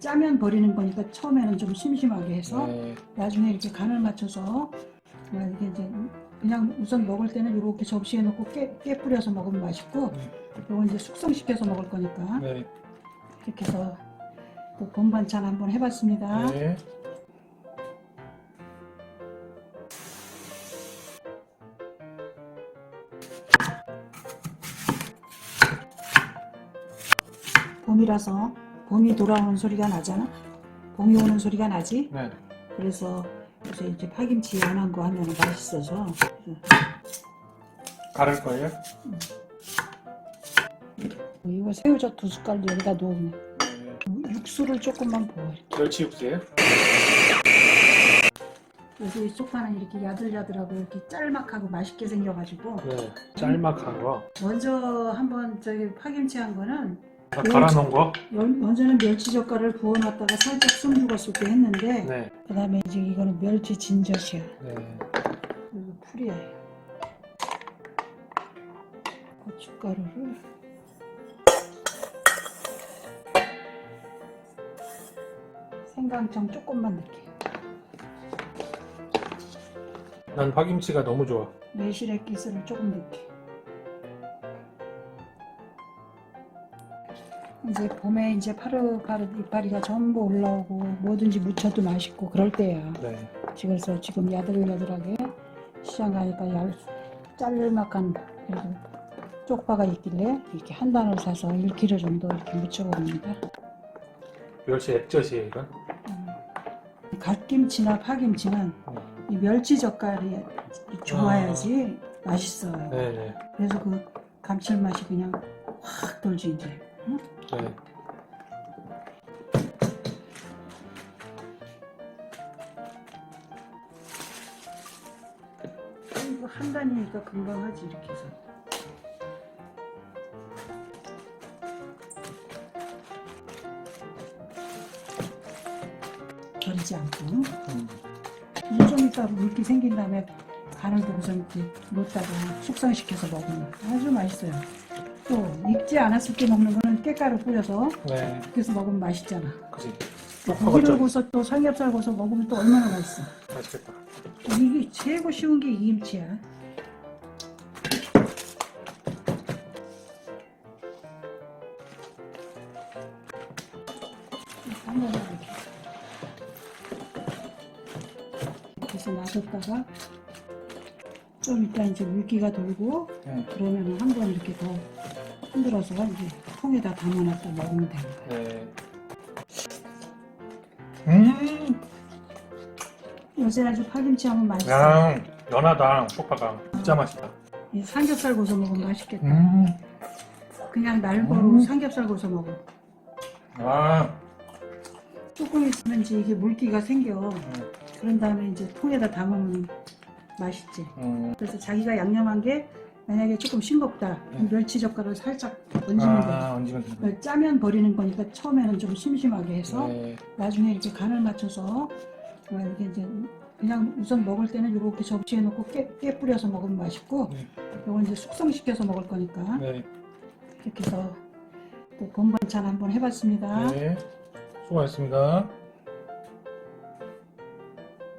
짜면 버리는 거니까 처음에는 좀 심심하게 해서 네. 나중에 이렇게 간을 맞춰서 어, 이게 이제 그냥 우선 먹을 때는 이렇게 접시에 넣고 깨, 깨 뿌려서 먹으면 맛있고 네. 이건 이제 숙성시켜서 먹을 거니까 네. 이렇게 해서 또봄 반찬 한번 해봤습니다. 네. 봄이라서 봄이 돌아오는 소리가 나잖아. 봄이 오는 소리가 나지. 네. 그래서 요새 이제 파김치 연한 거 하면 맛있어서 가를 거예요? 이거 새우젓 두 숟갈 여기다 놓으면 네. 육수를 조금만 부어. 멸치 육수예요? 여기 소파는 이렇게 야들야들하고 이렇게 짤막하고 맛있게 생겨가지고 네. 짤막한 거. 먼저 한번 저기 파김치 한 거는 다 갈아 놓은 거? 열- 먼저는 멸치 젓갈을 부어놨다가 살짝 숨 죽었을 때 했는데 네. 그 다음에 이제 이거는 멸치 진젓이야. 네. 그리고 풀이에요. 고춧가루를 생강청 조금만 넣게. 난 파김치가 너무 좋아. 매실액 기스를 조금 넣게. 이제 봄에 이제 파릇파릇 이파리가 전부 올라오고 뭐든지 무쳐도 맛있고 그럴 때야. 네. 그래서 지금 야들야들하게 시장 가니까 얇, 짤막한 쪽파가 있길래 이렇게 한 단을 사서 1kg 정도 이렇게 무쳐봅니다. 멸치 액젓이에요, 이건? 음, 갓김치나 파김치는 이 멸치 젓갈이 좋아야지 맛있어요. 네네. 그래서 그 감칠맛이 그냥 확 돌지 이제. 응? 네. 이거 한 단이니까 금방 하지 이렇게 해서. 버리지 않고. 음. 좀 이따 물기 생긴 다음에 간을 보고서 이렇게 놓다가 숙성시켜서 먹으면 아주 맛있어요. 또 익지 않았을 때 먹는 거는 깨가루 뿌려서 네. 그래서 먹으면 맛있잖아. 그지. 또 쪽파가 고기를 좀 구워서 또 삼겹살 구워서 먹으면 또 얼마나 맛있어. 맛있겠다. 이게 최고 쉬운 게 이 김치야. 한번 해서 놔뒀다가 좀 이따 이제 물기가 돌고 네. 그러면 한번 이렇게 더 흔들어서 이제 통에다 담아놨다 먹으면 거야. 네. 음. 요새 아주 파김치 하면 맛있어. 야, 연하다. 쪽파가. 진짜 맛있다. 이 삼겹살 구워서 먹으면 맛있겠다. 음. 그냥 날거로 음. 삼겹살 구워서 먹어. 아. 조금 있으면 이제 이게 물기가 생겨. 음. 그런 다음에 이제 통에다 담으면 맛있지. 음. 그래서 자기가 양념한 게 만약에 조금 싱겁다. 그럼 멸치 젓갈을 살짝 얹으면 돼. 아, 얹으면 되는 그걸 짜면 버리는 거니까 처음에는 좀 심심하게 해서 네. 나중에 이렇게 간을 맞춰서 어, 이게 이제 그냥 우선 먹을 때는 이렇게 접시에 넣고 깨, 깨 뿌려서 먹으면 맛있고 네. 이건 이제 숙성시켜서 먹을 거니까 네. 이렇게 해서 또 봄 반찬 한번 해봤습니다. 네. 수고하셨습니다.